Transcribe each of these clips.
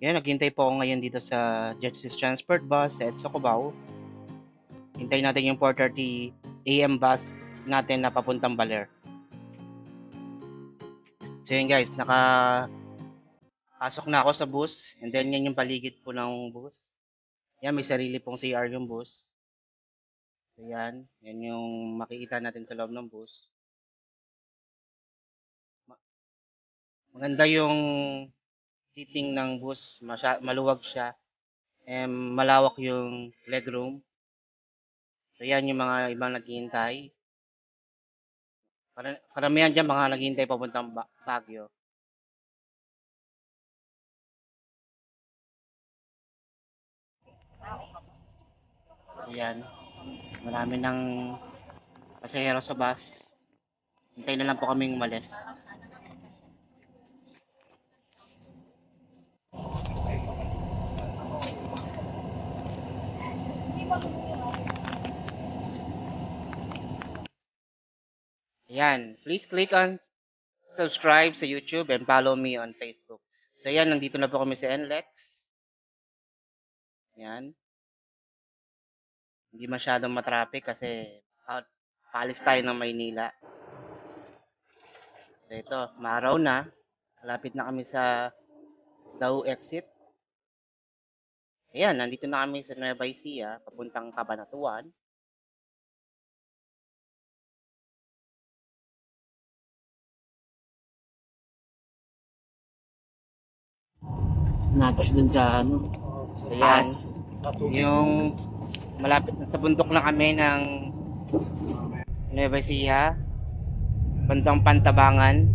Yan, naghintay po ako ngayon dito sa Justice Transport Bus sa Cubao. Hintayin natin yung 4.30 AM bus natin na papuntang Baler. So yun guys, naka pasok na ako sa bus and then yan yung paligid po ng bus. Yan, may sarili pong CR yung bus. So yan, yan yung makikita natin sa loob ng bus. Ma- Maganda yung seating ng bus, masya, maluwag siya. And malawak yung legroom. So yan yung mga ibang naghihintay. Karamihan dyan mga naghihintay papuntang Ba- Baguio. So yan. Marami ng pasahero sa bus. Hintay na lang po kaming umalis. Ayan. Please click on subscribe sa YouTube and follow me on Facebook. So, ayan. Nandito na po kami sa NLEX. Ayan. Hindi masyadong matraffic kasi out, paalis tayo ng Maynila. So, ito. Maaraw na. Malapit na kami sa Dao exit. Ayan. Nandito na kami sa Nueva Ecija. Papuntang Cabanatuan. Natas dun sa ano. So yan. Yung malapit na sa bundok na kami ng Nueva Ecija. Bandang Pantabangan.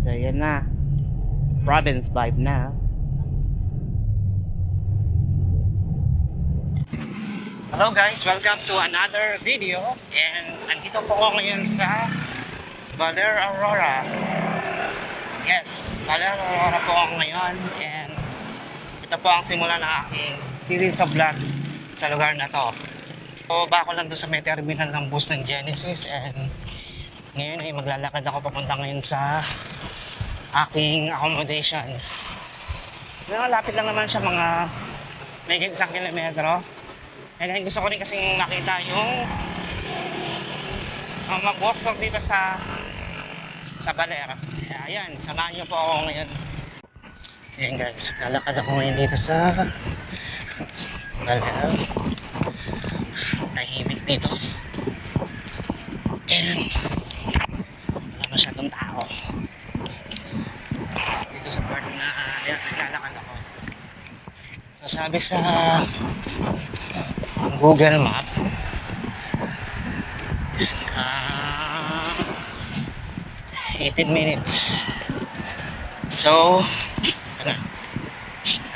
So yan na. Province vibe na. Hello guys, welcome to another video and andito po ako ngayon sa Valer Aurora. Yes, Valer Aurora po ako ngayon and ito po ang simula ng aking series of vlog sa lugar na to. So, bako lang doon sa may terminal ng bus ng Genesis and ngayon ay maglalakad ako papunta ngayon sa aking accommodation. Well, lapit lang naman siya mga may isang kilometro. And then gusto ko rin kasing makita yung uh, mag-walk dito sa sa Balera. Kaya ayan, samahan niyo po ako ngayon. So yan guys, lalakad ako ngayon dito sa Balera. Tahimik dito. And wala masyadong tao. Dito sa part na ayan, naglalakad ako. So sabi sa Google Map ah 18 minutes. So ano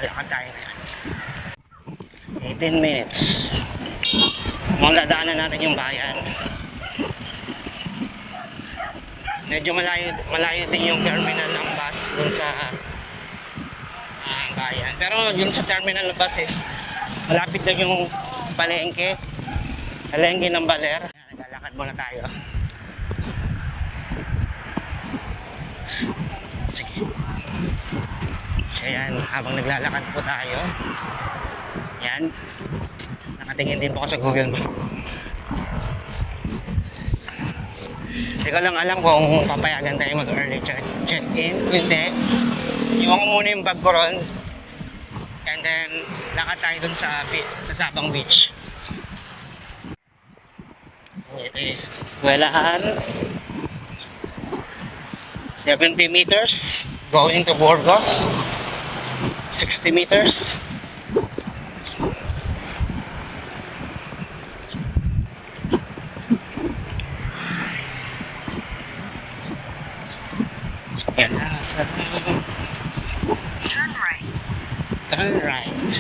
alakad tayo ngayon. 18 minutes. Maladaanan natin yung bayan. Medyo malayo, malayo din yung terminal ng bus dun sa ah, bayan. Pero yun sa terminal ng bus is malapit lang yung palengke. Palengke ng baler. Naglalakad muna tayo sige. So yan. Habang naglalakad po tayo. Yan. Nakatingin din po ako sa google map hindi ko lang alam kung papayagan tayo mag early check check-in? Hindi. Iwan ko muna yung bag ko ron. And then, lakad tayo dun sa, sa Sabang Beach. Ito yung eskwelahan. 70 meters going to Burgos. 60 meters. Yan na, sa Turn right. Turn right.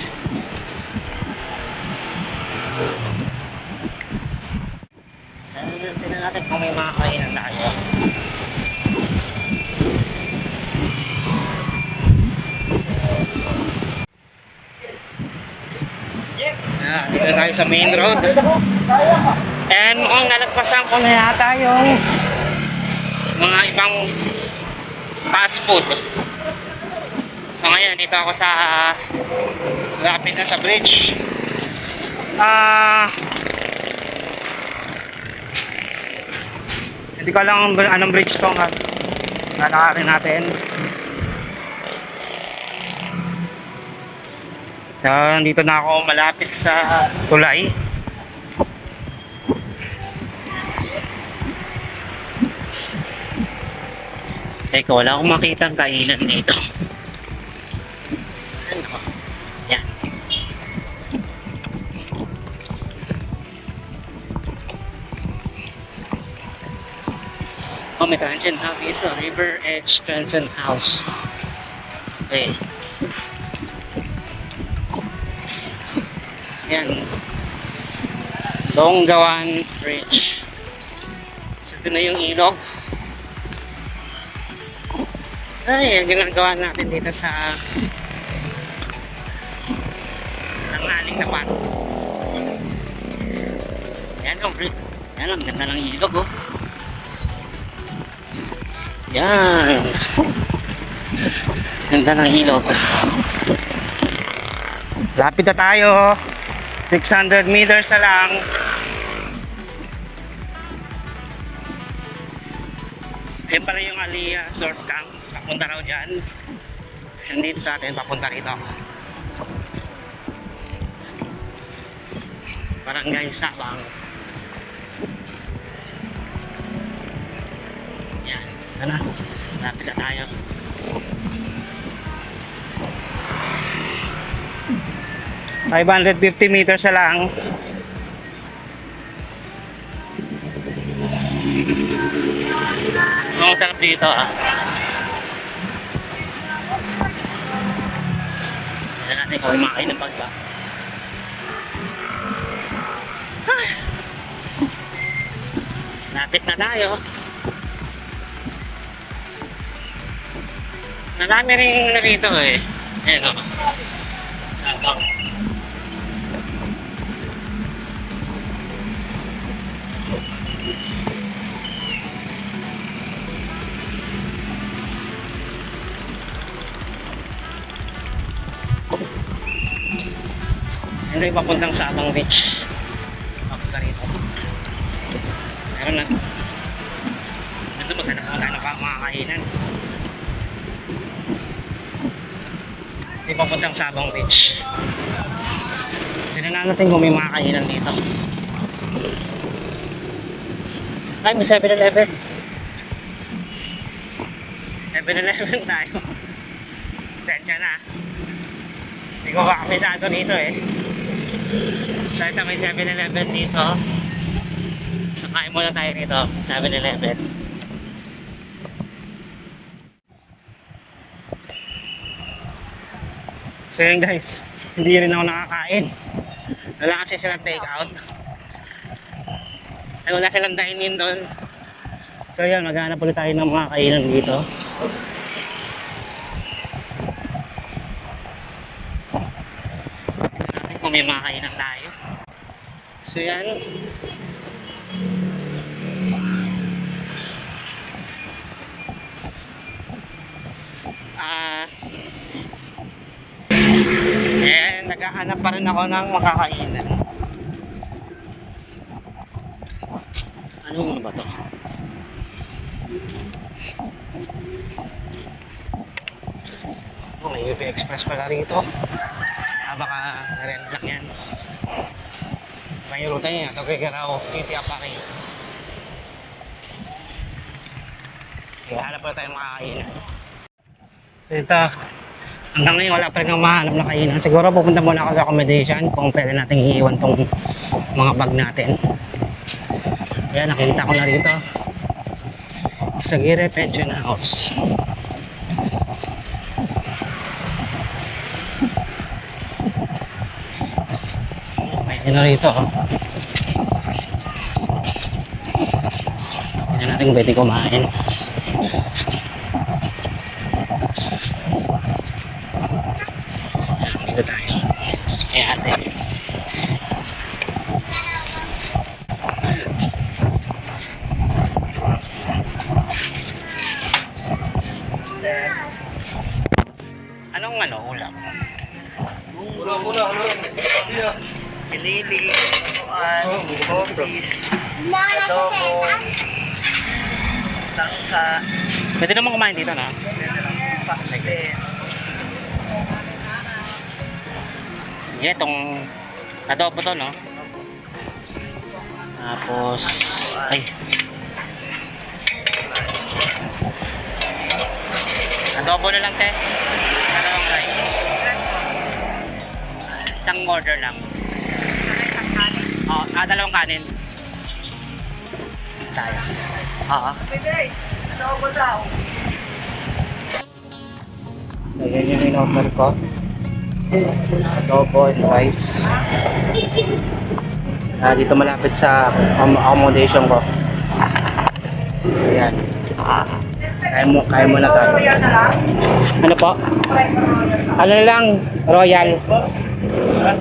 Tingnan natin kung may mga kainan tayo. Ah, dito tayo sa main road. And mukhang nalagpasan ko na yata yung mga pang fast food. So ngayon, dito ako sa lapit na sa bridge. Ah... hindi ko alam anong bridge to nga. Lalakarin natin. So, dito na ako malapit sa tulay. Teka, wala akong makita ang kainan dito. Ano? Yan. Oh, may Transient House dito. River Edge Transient House. Okay. Yan. Longgawan Bridge. So, ito na yung ilog. Ay, ang ginagawa natin dito sa ang aling na pan. Yan ang bridge. Yan ang ganda ng ilog, oh. Yan. Ganda ng ilog. Lapit na tayo. 600 meters na lang. Yan pala yung Aliyah Surf Camp. Papunta raw dyan. Nandito sa atin, papunta rito. Barangay Sabang. Yan. Ano? Lapit na tayo. Five hundred fifty meters na lang. Ang sarap dito ah. Tignan natin kung kumakain ng pagka. Lapit na tayo. Marami rin rito eh. Ayan o. Sabang. Yung papuntang Sabang Beach. Papunta rito. Meron na. Ito maghanap wala na pa mga kainan. Yung papuntang Sabang Beach. Tignan natin kung may mga kainan dito. Ay, may 7-Eleven. 7-Eleven tayo. Sensya na. Hindi ko pa kamisado dito eh. So may 7-Eleven dito. So kain muna tayo dito sa 7-Eleven. So yun guys, hindi rin ako nakakain. Wala kasi silang take out. Ay wala silang dine-in doon. So yun, maghanap ulit tayo ng mga kainan dito. Tignan natin mga kainan tayo. So yan. Ah. eh, naghahanap pa rin ako ng makakainan. Ano ba to? Oh, may UP Express pala rito. Baka rent lang yan. May ruta niya, ito kay Garao, City Apari. Hanap pa tayong makakainan. So ito, hanggang ngayon wala pa rin akong mahanap na kainan. Siguro pupunta muna ako sa accommodation kung pwede natin iiwan tong mga bag natin. Ayan, nakita ko na rito. Sa Gire Pension House. Sino rito? Oh. Hindi natin pwede kumain. Dito tayo. Eh ate. Anong ano ulam? Ulam, ulam, ulam. Ah. Pinili, ano, office, adobo, tangka, Pwede naman kumain dito, no? paksin. Yeah, itong adobo to, no? Tapos, ay. Adobo na lang, te. Dalawang rice. Isang order lang. Oo, ah, dalawang kanin. Tayo. Oo. Pwede, adobo daw. Ayan yung in-offer ko. Adobo and rice. Ah, dito malapit sa accom- accommodation ko. Ayan. Kaya mo, kaya mo na tayo. Ano po? Ano lang, royal. Walang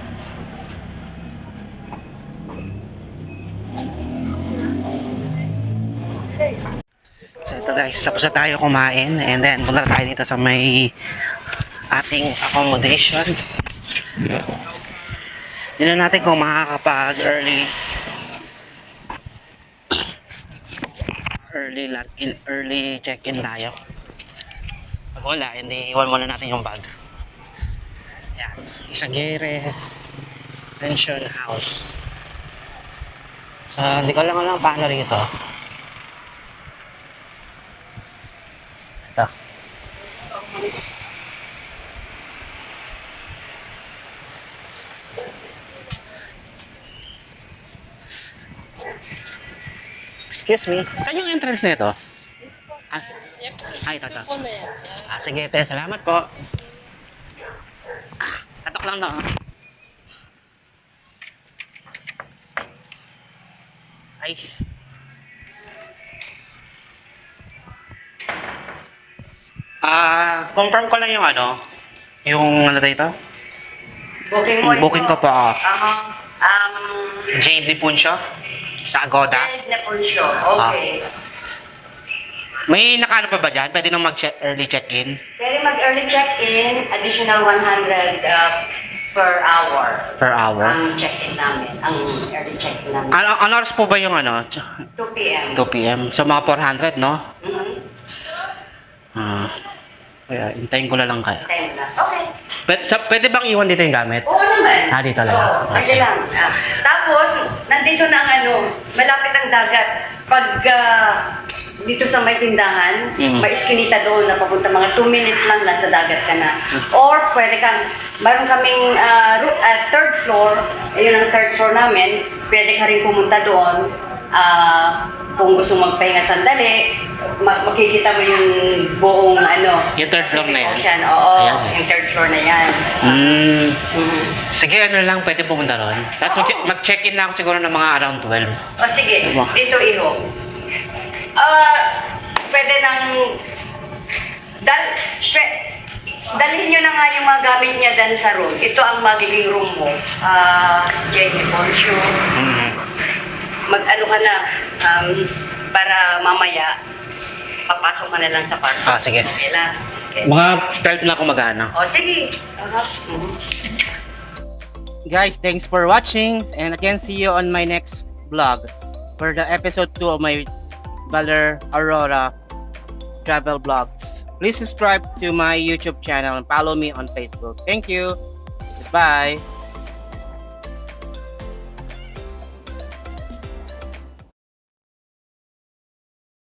guys, tapos na tayo kumain and then punta tayo dito sa may ating accommodation. Tignan natin kung makakapag early early login, early check-in tayo. Pag wala, hindi iwan muna natin yung bag. Yan, isang gere pension house. So, hindi ko lang alam paano rito. Excuse me. Saan yung entrance nito? Ah, ah, ito, ito. Ah, sige, te. Salamat po. Ah, tatok lang na. Ay. Ah, confirm ko lang yung ano, yung ano dito? Booking mo Booking ko po. ah. Aha. Um, Jade Dipunsyo sa Agoda. Child na po siya. Okay. May nakaano pa ba dyan? Pwede nang mag-early check-in? Pwede mag-early check-in, additional 100 uh, per hour. Per hour? Ang check-in namin, ang early check-in namin. Ano, ano oras po ba yung ano? 2 p.m. 2 p.m. So mga 400, no? Mhm. Ah. Kaya, hintayin ko na lang kaya. Time na. Okay. Pwede, sa, pwede bang iwan dito yung gamit? Oo naman. Ah, dito lang. Oo, Ah, pwede sige. lang. Ah, tapos, nandito na ang ano, malapit ang dagat. Pag ah, dito sa may tindahan, Mm. may iskinita doon na papunta mga 2 minutes lang nasa dagat ka na. Mm. Or pwede kang, meron kaming ah, ru- ah, third floor, ayun ang third floor namin, pwede ka rin pumunta doon. Ah, kung gusto magpahinga sandali, ma- makikita mo yung buong ano, Yung third floor na yan? Ocean. Oo, Ayan. yung third floor na yan. Hmm. Mhm. Sige, ano lang, pwede pumunta ron. Tapos mag- mag-check-in na ako siguro ng mga around 12. O sige, Diba? dito iho. Ah, pwede nang dal pe, dalhin nyo na nga yung mga gamit niya dan sa room. Ito ang magiging room mo. Ah, Jenny Poncho. Mhm. Mag-ano ka na um, para mamaya papasok ka na lang sa kwarto. Ah, sige. Okay lang. Okay. Mga 12 na ako mag-ano. O sige. Aha. Mhm. Guys, thanks for watching and again see you on my next vlog for the episode 2 of my Baler Aurora travel vlogs. Please subscribe to my YouTube channel and follow me on Facebook. Thank you. Goodbye.